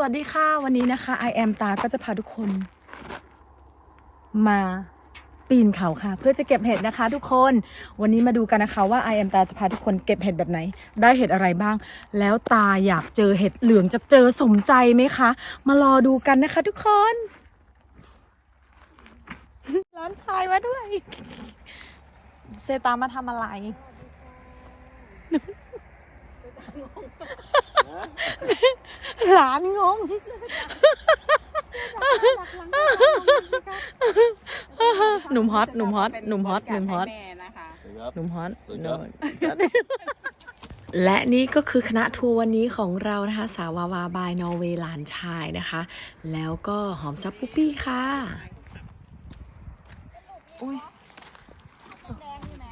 สวัสดีค่ะ วันนี้นะคะ I am ตาก็จะพาทุกคน มาปีนเขาค่ะ เพื่อจะเก็บเห็ดนะคะ ทุกคน วันนี้มาดูกันนะคะว่า I am ตาจะพาทุกคนเก็บเห็ดแบบไหน ได้เห็ดอะไรบ้าง แล้วตาอยากเจอเห็ดเหลืองจะเจอสมใจไหมคะ มารอดูกันนะคะ ทุกคนร้านชายมาด้วย เซตามาทำอะไร หลานงงหนุ่มฮอตหนุ่มฮอตหนุ่มฮอตหนุ่มฮอตแม่นะคะหนุ่มฮอตสวัสดีครับและนี่ก็คือคณะทัวร์วันนี้ของเรานะคะ สาวาวาบายนอร์เวย์หลานชายนะคะ แล้วก็หอมซับปุ๊ปปี้ค่ะอุ้ยแดงนี่ไหม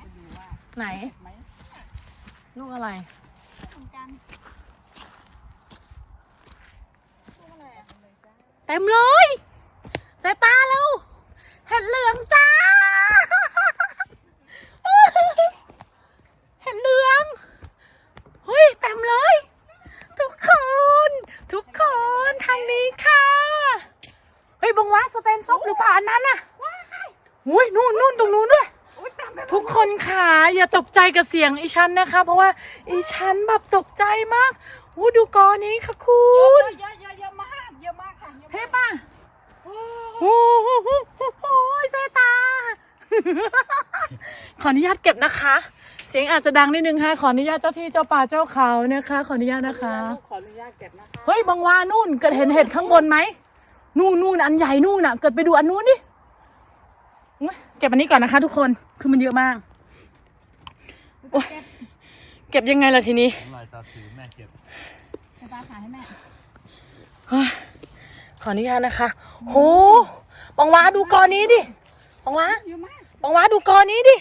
ไหน ลูกอะไร เหมือนกัน เต็มเลยสายตาแล้วเห็ดเหลืองจ้า เห็ดเหลืองเฮ้ยเต็มเลย ทุกคน ทุกคนทางนี้ค่ะ เฮ้ยบังวะสเตนซอฟหรือเปล่าอันนั้นน่ะอุ้ยนู่นนู่นตรงนู้นด้วย ทุกคนค่ะอย่าตกใจกับเสียงอีฉันนะคะ เพราะว่าอีฉันแบบตกใจมากอู้ดูกอนี้ค่ะคุเยณ โอ้โหโอ้ยเซตา ขออนุญาตเก็บนะคะ เสียงอาจจะดังนิดนึงค่ะ ขออนุญาตเจ้าที่เจ้าป่าเจ้าเขานะคะ ขออนุญาตนะคะ ขออนุญาตเก็บนะคะเฮ้ยบางวานู่นเกิดเห็นเห็ดข้างบนไหม นู่นนู่นอันใหญ่นู่นน่ะ เกิดไปดูอันนู้นดิอุ๊ยเก็บอันนี้ก่อนนะคะ ทุกคน คือมันเยอะมากโอ๊ยเก็บยังไงล่ะทีนี้น้ำลายตาถือแม่เก็บจะตาถ่ายให้แม่ เฮ้ยข ออนุญาตนะคะ โหบางวาดูกอนี้ดิบางวาเยอะมาบางวาดูกอนี้ดิ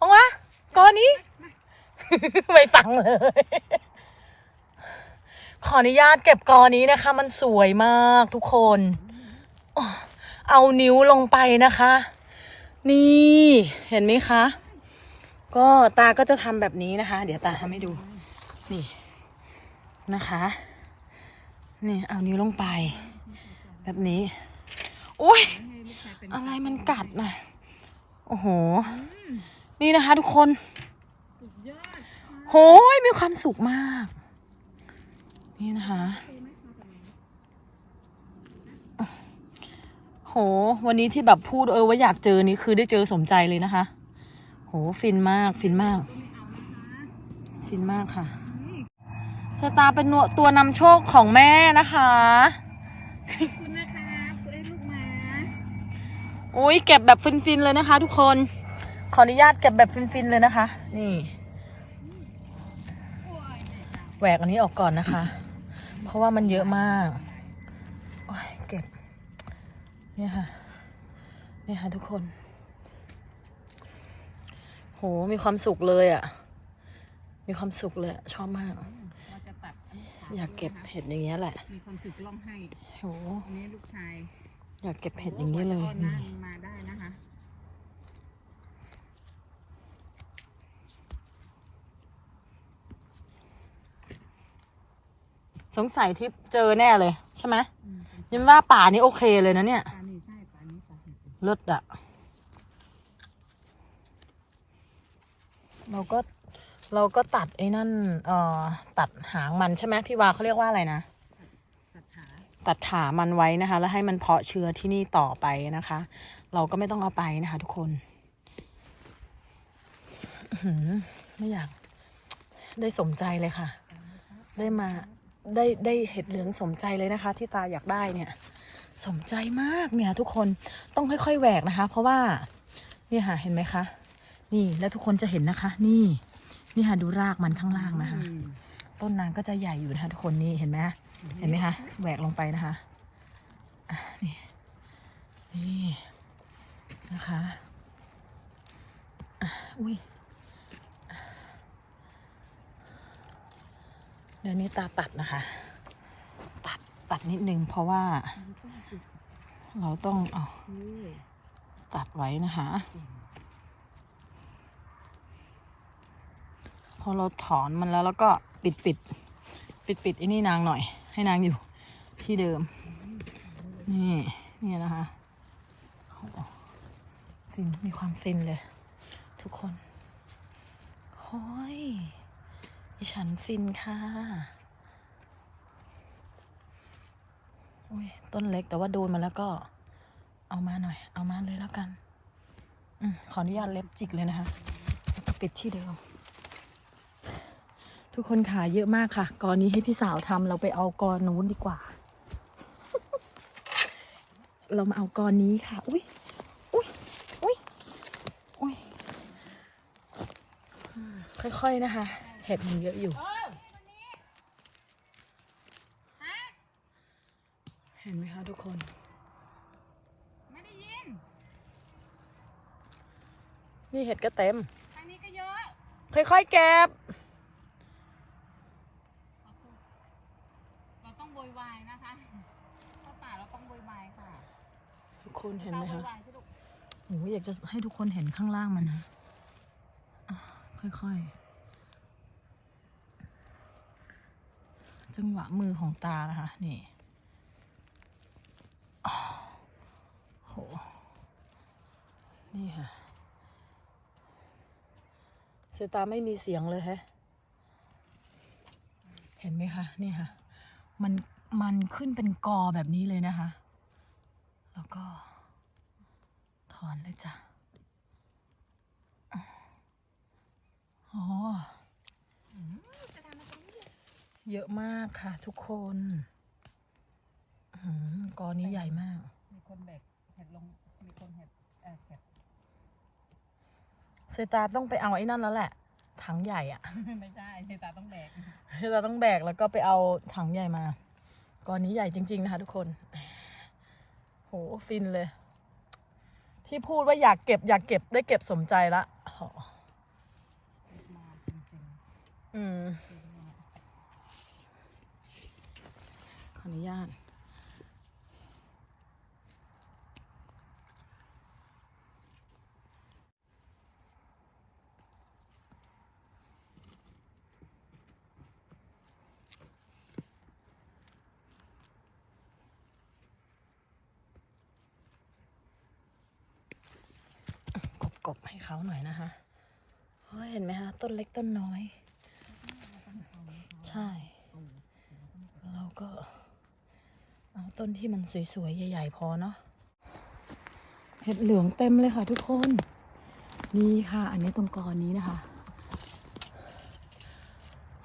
บางวากอนี้ ไม่ฟังเลย ขออนุญาตเก็บกอนี้นะคะ มันสวยมากทุกคน เอานิ้วลงไปนะคะ นี่เห็นไหมคะ ก็ตาก็จะทำแบบนี้นะคะ เดี๋ยวตาทำให้ดู นี่นะคะ นี่เอานิ้วลงไป แบบนี้โอ้ยให้ลูกชายเป็นอะไรมันกัดนะโอ้โห นี่นะคะทุกคนสุดยอดโหยมีความสุขมาก นี่นะคะโห วันนี้ที่แบบพูดเออว่าอยากเจอนี่คือได้เจอสมใจเลยนะคะ โห ฟินมาก ฟินมาก ฟินมากค่ะสตาร์เป็นหนวตัวนำโชคของแม่นะคะ ขอบคุณนะคะตัวเอ้ลูกหมาอุ้ยเก็บแบบฟินๆเลยนะคะ ทุกคน ขออนุญาตเก็บแบบฟินๆเลยนะคะ นี่แหวกอันนี้ออกก่อนนะคะ เพราะว่ามันเยอะมากโอ้ยเก็บ เนี่ยค่ะ เนี่ยค่ะทุกคน โห มีความสุขเลยอะ่ะ มีความสุขเลย ชอบมาก อยากเก็บเห็ดอย่างเงี้ยแหละ มีความสุขร้องให้โหอันนี้ลูกชายอยากเก็บเห็ดอย่างเงี้ยเลยโอ้โหกว่าจะอ้อนหนี่น้ามาได้นะคะ สงสัยที่เจอแน่เลย ใช่ไหมยินว่าป่านี้โอเคเลยนะเนี่ยปลานี่ใช่ปลานี้ปลาเห็ดเลิศอะเราก็ เราก็ตัดไอ้นั่น เอ่อ ตัดหางมันใช่ไหมพี่วาเขาเรียกว่าอะไรนะตัดขาตัดขามันไว้นะคะ แล้วให้มันเพาะเชื้อที่นี่ต่อไปนะคะ เราก็ไม่ต้องเอาไปนะคะ ทุกคนหือไม่อยาก ได้สมใจเลยค่ะ ได้มาได้ได้เห็ดเหลืองสมใจเลยนะคะ ที่ตาอยากได้เนี่ย สมใจมากเนี่ย ทุกคนต้องค่อยๆแหวกนะคะ เพราะว่าเนี่ยค่ะเห็นไหมคะ นี่แล้วทุกคนจะเห็นนะคะ นี่ นี่ค่ะดูรากมันข้างล่างนะคะอืมต้นนางก็จะใหญ่อยู่นะคะทุกคนนี่เห็นไหมเห็นไหมคะแหวกลงไปนะคะอะนี่นี่นะคะอะอุ้ยเดี๋ยวนี้ตาตัดนะคะ ตัดตัดนิดนึงเพราะว่า เราต้องเอานี่ตัดไว้นะคะ พอเราถอนมันแล้วแล้วก็ปิดปิดปิดปิดไอ้นี่นางหน่อย ให้นางอยู่ที่เดิม นี่นี่นะคะโอ้ฟินมีความฟินเลย ทุกคนโอ้ยฉันฟินค่ะอุ้ยต้นเล็กแต่ว่าโดนมาแล้วก็ เอามาหน่อย เอามาเลยแล้วกันอขออนุญาตเล็บจิกเลยนะคะแล้วก็ปิดที่เดิม ทุกคนขาเยอะมากค่ะ กอนนี้ให้พี่สาวทำเราไปเอากอนนู้นดีกว่า เรามาเอากอนนี้ค่ะ อุ้ยอุ้ยอุ้ยอุ้ยอืมค่อยๆนะคะ เห็ดมันเยอะอยู่เห็นไหมคะทุกคน ไม่ได้ยิน นี่เห็ดก็เต็ม ทางนี้ก็เยอะ ค่อยๆเก็บ เราต้องโวยวายนะคะเข้าป่าเราต้องโวยวายค่ะ ทุก คนเห็นไหมคะโอ้ยอยากจะให้ทุกคนเห็นข้างล่างมันนะค่อยๆ จังหวะมือของตานะคะ นี่อ้โห นี่ค่ะเสยตาไม่มีเสียงเลยแฮะ เห็นไหมคะ นี่ค่ะ มัน มันขึ้นเป็นกอแบบนี้เลยนะคะ แล้วก็ ถอนเลยจ้ะอ๋อจะทำอะไรตรงนี้เยอะมากค่ะทุกคนอื้อหือกอนี้ใหญ่มาก มีคนแบกเห็ดลง มีคนเห็ดเออเห็ดเซตาต้องไปเอาไอ้นั่นแล้วแหละ ถังใหญ่อะไม่ใช่เฮตาต้องแบกเซตาต้องแบกแล้วก็ไปเอาถังใหญ่มา กอนี้ใหญ่จริง ๆ นะคะทุกคนโหฟินเลย ที่พูดว่าอยากเก็บ อยากเก็บได้เก็บสมใจละอืมขออนุญาต กบให้เขาหน่อยนะคะเพราะเห็นไหมคะต้นเล็กต้นน้อย ใช่ เราก็ เอาต้นที่มันสวยๆ ใหญ่ๆ พอเนาะเห็ดเหลืองเต็มเลยค่ะทุกคน นี่ค่ะ อันนี้ตรงกอนี้นะคะ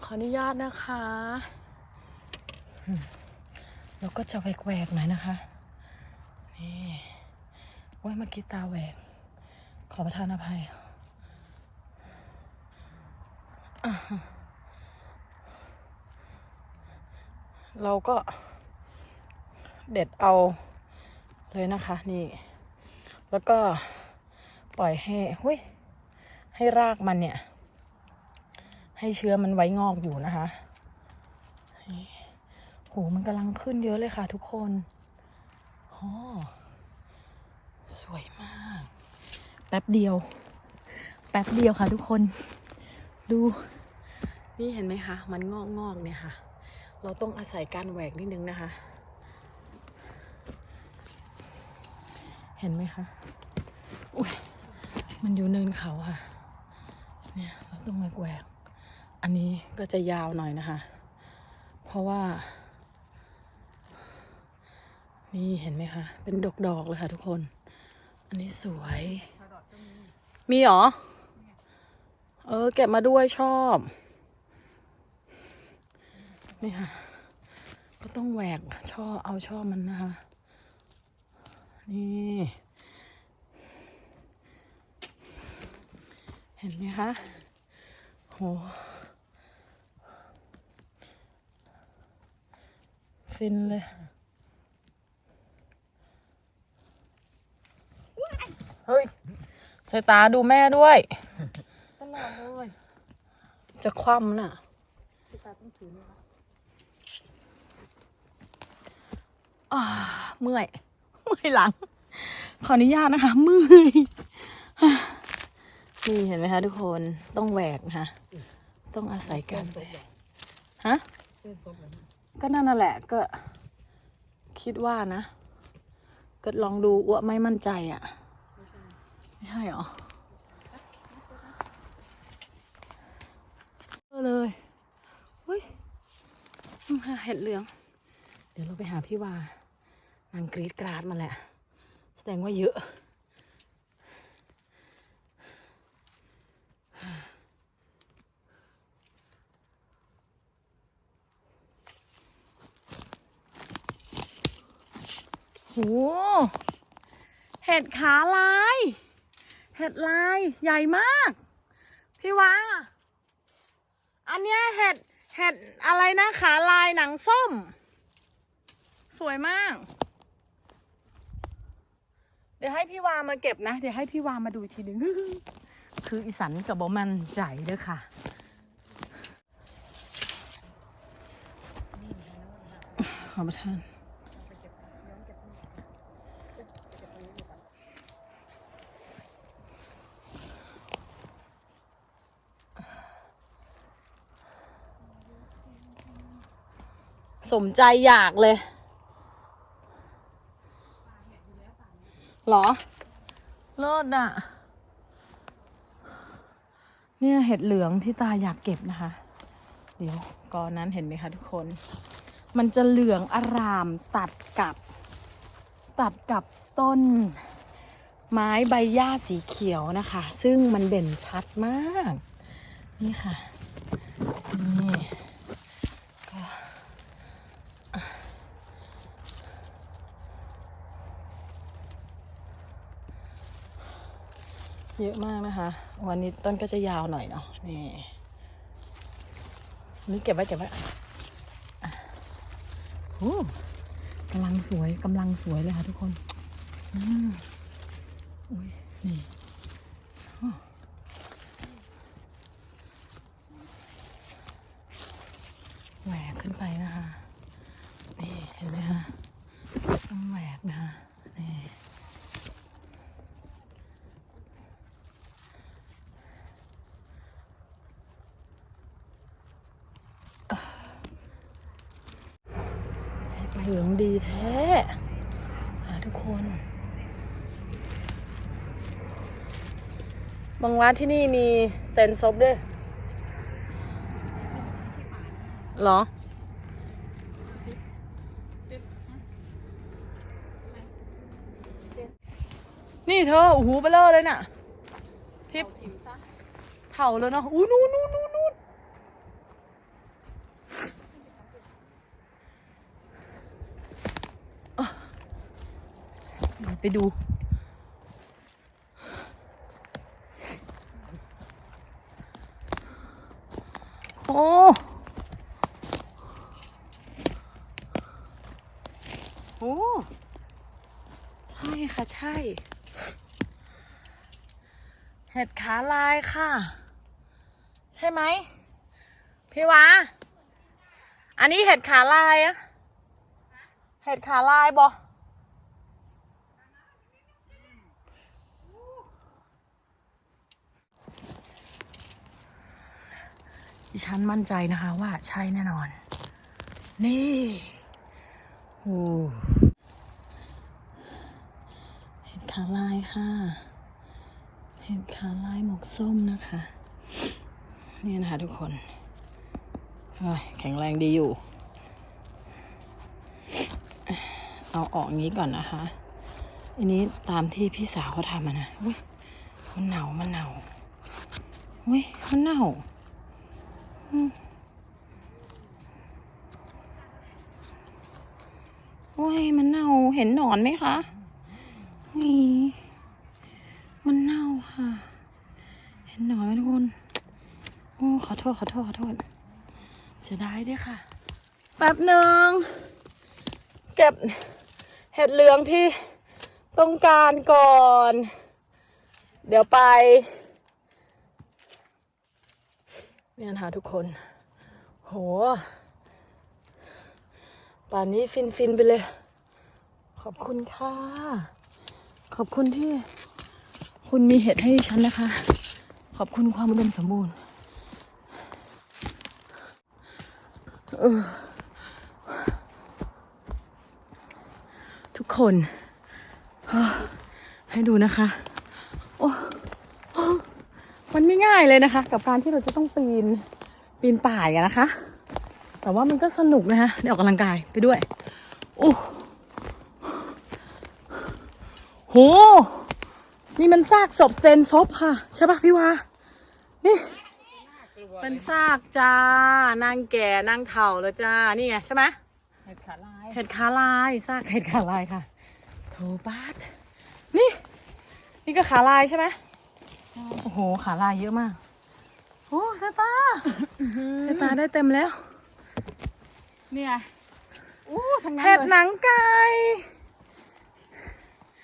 ขออนุญาตนะคะ เราก็จะแหวกๆหน่อยนะคะ นี่ โอ้ยเมื่อกี้ตาแหวก อประทานอภัยเราก็เด็ดเอาเลยนะคะ นี่ แล้วก็ปล่อยให้หุยให้รากมันเนี่ย ให้เชื้อมันไว้งอกอยู่นะคะนี่โหมันกำลังขึ้นเยอะเลยค่ะทุกคนโอ้สวยมาก แป๊บเดียว แป๊บเดียวค่ะทุกคน ดู นี่เห็นไหมคะ มันงอกงอกเนี่ยค่ะ เราต้องอาศัยการแหวกนิดนึงนะคะ เห็นไหมคะอุ้ยมันอยู่เนินเขาค่ะ เนี่ยเราต้องแหวกแหวก อันนี้ก็จะยาวหน่อยนะคะ เพราะว่า นี่เห็นไหมคะ เป็นดอกดอกๆเลยค่ะทุกคน อันนี้สวย มีเหรอ เออ เก็บมาด้วยชอบ นี่ค่ะ ก็ต้องแหวกช่อเอาช่อมันนะคะ นี่ เห็นไหมคะ โห ฟินเลยเฮ้ย สายตาดูแม่ด้วย ตลอดเลยจะคว่ำน่ะเฮตาต้องถือนี่นะอ่าเมื่อย เมื่อยหลัง ขออนุญาตนะคะ เมื่อยอ่านี่เห็นไหมคะทุกคน ต้องแหวกนะคะ ต้องอาศัยการแหวกฮะ เส้นซบเลยนะก็นั่นน่ะแหละก็ คิดว่านะ ก็ลองดูอ้วไม่มั่นใจอะ่ะ ไม่ใช่หรอเลยเฮ้ยมาเห็ดเหลือง เดี๋ยวเราไปหาพี่วานางกรีดกราดมาแหละ แสดงว่าเยอะ โห เห็ดขาลาย เห็ดลายใหญ่มาก พี่วาอันเนี้ยเห็ดเห็ดอะไรนะขาลายหนังส้ม สวยมาก เดี๋ยวให้พี่วามาเก็บนะ เดี๋ยวให้พี่วามาดูทีหนึ่งคืออีสันกับบอมันใจเด้อค่ะขอประทาน สมใจอยากเลยหรอ เลิศอะ เนี่ยเห็ดเหลืองที่ตาอยากเก็บนะคะ เดี๋ยวก่อนนั้นเห็นไหมคะทุกคน มันจะเหลืองอารามตัดกับ ตัดกับต้น ไม้ใบหญ้าสีเขียวนะคะ ซึ่งมันเด่นชัดมาก นี่ค่ะ นี่ก็ เยอะมากนะคะ วันนี้ต้นก็จะยาวหน่อยเนาะนี่นี่เก็บไว้เก็บไว้โอ้กำลังสวยกำลังสวยเลยค่ะทุกคนอุ้ยนี่แหวกขึ้นไปนะคะ นี่เห็นไหมคะต้องแหวกนะคะนี่ เหลืองดีแท้ทุกคน บางร้านที่นี่มีเต็นท์ซบด้วยเหรอ นี่เธอโอ้โหเบลอเลยน่ะทิปเถ่าแล้วเนาะอู้นู่นนู่นนู่นนู่นอะเดี๋ยว ไปดู โอ้โอ้ใช่ค่ะ ใช่ เห็ดขาลายค่ะ ใช่ไหม พี่วะ อันนี้เห็ดขาลายอะเห็ดขาลายบอ ดิฉันมั่นใจนะคะว่าใช่แน่นอน นี่โอ้เห็ดขาลายค่ะ เห็ดขาลายหมกส้มนะคะ นี่นะคะทุกคนแข็งแรงดีอยู่ เอาออกงี้ก่อนนะคะ อันนี้ตามที่พี่สาวเขาทำนะอุ้ยมันเน่ามันเน่าอุ้ยมันเน่า โอ้ยมันเน่าเห็นหนอนไหมคะนี่มันเน่าค่ะ เห็นหนอนไหมทุกคนโอ้ขอโทษขอโทษขอโทษเสียดายด้วยค่ะ แป๊บหนึ่งเก็บเห็ดเหลืองที่ต้องการก่อน เดี๋ยวไป เนี่ยนะคะทุกคน โห ป่านนี้ฟินฟินๆไปเลย ขอบคุณค่ะ ขอบคุณที่ คุณมีเห็ดให้ฉันนะคะ ขอบคุณความอุดมสมบูรณ์ เออคนฮ่าให้ดูนะคะ มันไม่ง่ายเลยนะคะ กับการที่เราจะต้องปีนปีนป่ายอะนะคะ แต่ว่ามันก็สนุกนะคะได้ออกกำลังกายไปด้วยโอ้โห นี่มันซากศพเซนซบค่ะ ใช่ปะพี่วา นี่ เป็นซากจ้านางแก่นางเฒ่าแล้วจ้า นี่ไงใช่ไหมเห็ดขาลาย เห็ดขาลายซากเห็ดขาลายค่ะโทบาทนี่ นี่ก็ขาลายใช่ไหมใช่ โอ้โห ขาลายเยอะมาก โอ้สายตาสายตาได้เต็มแล้ว เนี่ยอู้ทางนั้นเห็ดเลยหนังไก่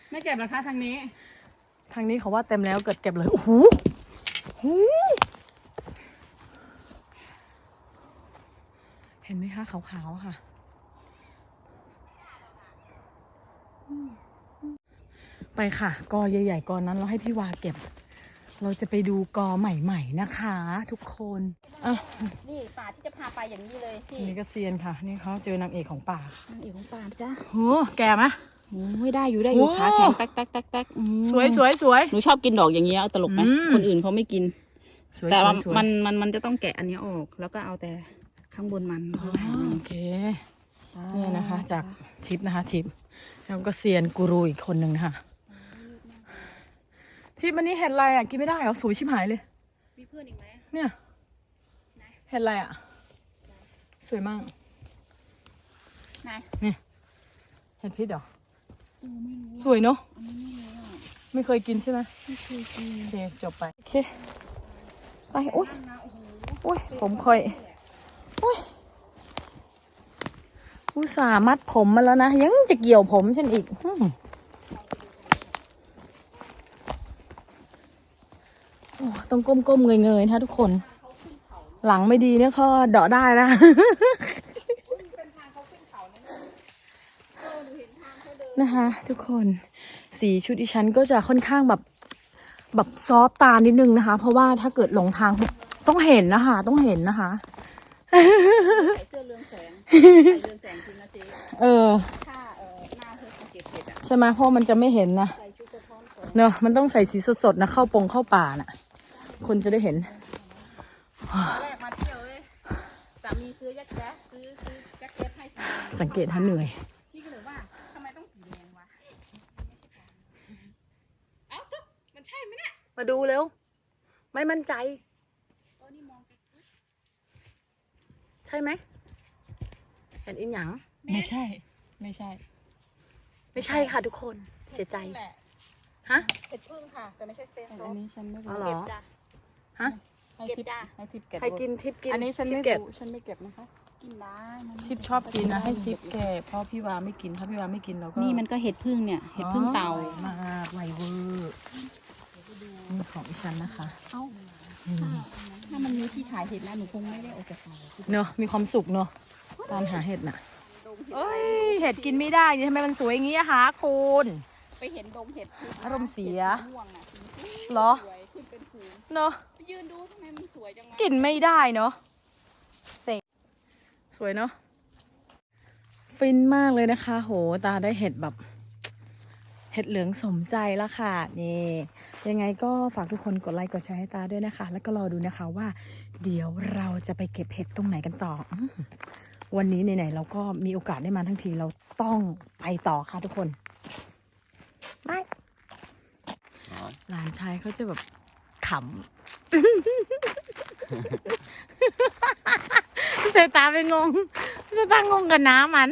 ไม่เก็บหรอคะทางนี้ ทางนี้เขาว่าเต็มแล้วเกิดเก็บเลย โอ้โหโอ้โหเห็นไหมคะขาวๆอะค่ะไปค่ะ กอใหญ่ๆกอนั้นเราให้พี่วาเก็บ เราจะไปดูกอใหม่ ๆ นะคะ ทุกคนอะนี่ป่าที่จะพาไปอย่างนี้เลยพี่นี่ก็เซียนค่ะ นี่เขาเจอนางเอกของป่าค่ะนางเอกของป่าจ้าโหแก่ไหมไม่ได้อยู่ได้อยู่โอ้ขาแข็งแต๊กแต๊กแต๊กแต๊กอืมสวยสวยสวย หนูชอบกินดอกอย่างเงี้ยเอาตลกไหมอืม คนอื่นเขาไม่กิน สวยแต่ว่าสวยมันมันมันจะต้องแกะอันเนี้ยออก แล้วก็เอาแต่ข้างบนมันอ๋อเอาหางมันโอเคเนี่ยนะคะ จากทิปนะคะทิปแล้วก็เซียนกูรูอีกคนหนึ่งนะคะ ทิปอันนี้เห็ดอะไรอะกินไม่ได้เหรอสวยชิบหายเลย มีเพื่อนอีกไหมเนี่ยเห็ดอะไรอะ สวยมากไหนเห็ดพิษเหรอโอ้ไม่รู้สวยเนาะอันนี้ไม่รู้อะไม่เคยกินใช่ไหมไม่เคยกินโอเคจบไปโอเคไปอุ้ยอุ้ยผมคอยอุ้ยอุตส่าห์มัดผมมาแล้วนะ ยังจะเกี่ยวผมฉันอีกอืมโอ้ ต้องก้มๆเงยๆนะทุกคน หลังไม่ดีเนี่ยก็เดาะได้นะนะคะ ทุกคนสีชุดดิฉันก็จะค่อนข้างแบบแบบซอฟต์ตานิดนึงนะคะ เพราะว่าถ้าเกิดหลงทางต้องเห็นนะคะ ต้องเห็นนะคะเสื้อเรืองแสงใส่เรืองแสงจริงนะเจ๊เออถ้าเออหน้าเธอสังเกตเห็ดอะใช่ไหมเพราะมันจะไม่เห็นนะเนอะมันต้องใส่สีสดๆนะเข้าปงเข้าป่าน่ะ คนจะได้เห็นแรกมาเที่ยวเลยสามีซื้อยักษ์แจ๊สซื้อซื้อแจ็คเก็ตให้สีแดงสังเกตฮะเหนื่อยพี่ก็เลยว่าทำไมต้องสีแดงวะเอ้าตุ๊กมันใช่ไหมเนี่ยมาดูเร็ว ไม่มั่นใจเออนี่มองไปใช่ไหมเห็นอินหยังไม่ใช่ ไม่ใช่ ไม่ใช่ค่ะทุกคนเสียใจแหละฮะ เห็ดพึ่งค่ะ แต่ไม่ใช่สเตนโซอันนี้ฉันไม่อ๋อรู้เหรอ เก็บจ้ะ ฮะให้เก็บทิปจ้ะให้ทิปเก็บใครกินทิปกินอันนี้ฉันไม่ทิปเก็บ รู้ฉันไม่เก็บนะคะ กินได้มันทิปชอบกินนะให้ทิปเก็บเพราะพี่วาไม่กิน ถ้าพี่วาไม่กินเราก็นี่มันก็เห็ดพึ่งเนี่ย เห็ดพึ่งเตาอ๋อไวมากไวเวอร์นี่ของดิฉันนะคะเอ้า นี่ถ้ามันมีที่ถ่ายเห็ดนะหนูคงไม่ได้ออกจากเตาเนอะมีความสุขเนอะการหาเห็ดน่ะเอ้ยเห็ดกินไม่ได้นี่ทำไมมันสวยอย่างงี้อะคะคุณ ไปเห็นดงเห็ดพึ่งนะอารมณ์เสียห็ดม่วงอะสีเหรอ สวยขึ้นเป็นฝูงเนอะไป ยืนดูทำไมมันสวยจังวะกินไม่ได้เนอะเสกสวยเนอะฟินมากเลยนะคะ โห ตาได้เห็ดแบบเห็ดเหลืองสมใจแล้วค่ะนี่ ยังไงก็ฝากทุกคนกดไลค์กดแชร์ให้ตาด้วยนะคะ แล้วก็รอดูนะคะว่า เดี๋ยวเราจะไปเก็บเห็ดตรงไหนกันต่ออืมวันนี้ไหนๆเราก็มีโอกาสได้มาทั้งทีเราต้องไปต่อค่ะทุกคนบายหลานชายเขาจะแบบขำเสายตาไปงงเสายตางงกับน้ำมัน